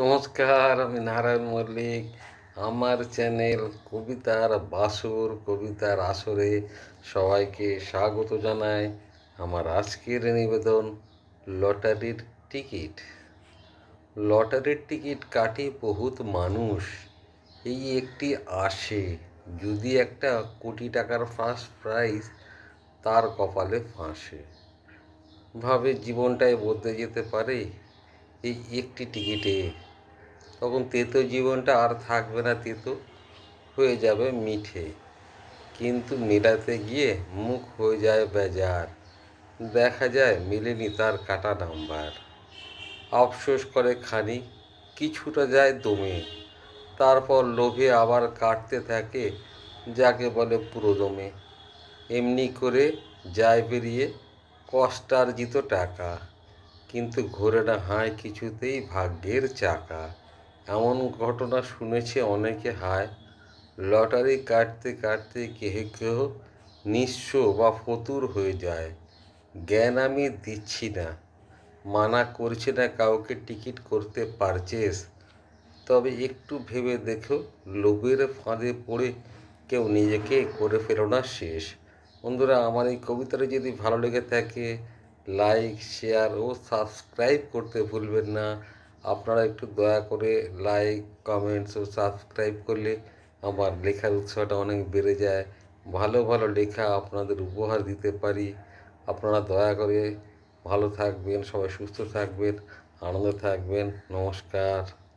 নমস্কার, আমি নারায়ণ মল্লিক। আমার চ্যানেল কবিতার বাসর, কবিতার আসরে সবাইকে স্বাগত জানাই আমার আজকের নিবেদন লটারির টিকিট। লটারির টিকিট কাটে বহুত মানুষ, এই একটি আসে। যদি একটা কোটি টাকার ফার্স্ট প্রাইজ তার কপালে ফাঁসে। ভাবে জীবনটাই বদলে যেতে পারে এই একটি টিকিটে। তখন তেতো জীবনটা আর থাকবে না, তেতো হয়ে যাবে মিঠে। কিন্তু মেটাতে গিয়ে মুখ হয়ে যায় বেজার। দেখা যায় মেলেনি তার কাটা নাম্বার। আফসোস করে খানিক কিছুটা যায় দমে। তারপর লোভে আবার কাটতে থাকে, যাকে বলে পুরো দমে এমনি করে যায় বেরিয়ে কষ্টার্জিত টাকা। কিন্তু ঘোরে না হায় কিছুতেই ভাগ্যের চাকা। এমন ঘটনা শুনেছে অনেকে, হায়, লটারি কাটতে কাটতে কেহ কেহ নিঃস্ব বা ফতুর হয়ে যায়। জ্ঞান আমি দিচ্ছি না, মানা করছি না, কাউকে টিকিট করতে পারচেস। তবে একটু ভেবে দেখো, লোভের ফাঁদে পড়ে কেউ নিজেকে করে ফেলো না শেষ। বন্ধুরা, আমার এই কবিতাটা যদি ভালো লেগে থাকে লাইক শেয়ার ও সাবস্ক্রাইব করতে ভুলবেন না। আপনারা একটু দয়া করে লাইক কমেন্টস ও সাবস্ক্রাইব করলে আমার লেখার উৎসাহটা অনেক বেড়ে যায়। ভালো ভালো লেখা আপনাদের উপহার দিতে পারি। আপনারা দয়া করে ভালো থাকবেন, সবাই সুস্থ থাকবেন, আনন্দে থাকবেন। নমস্কার।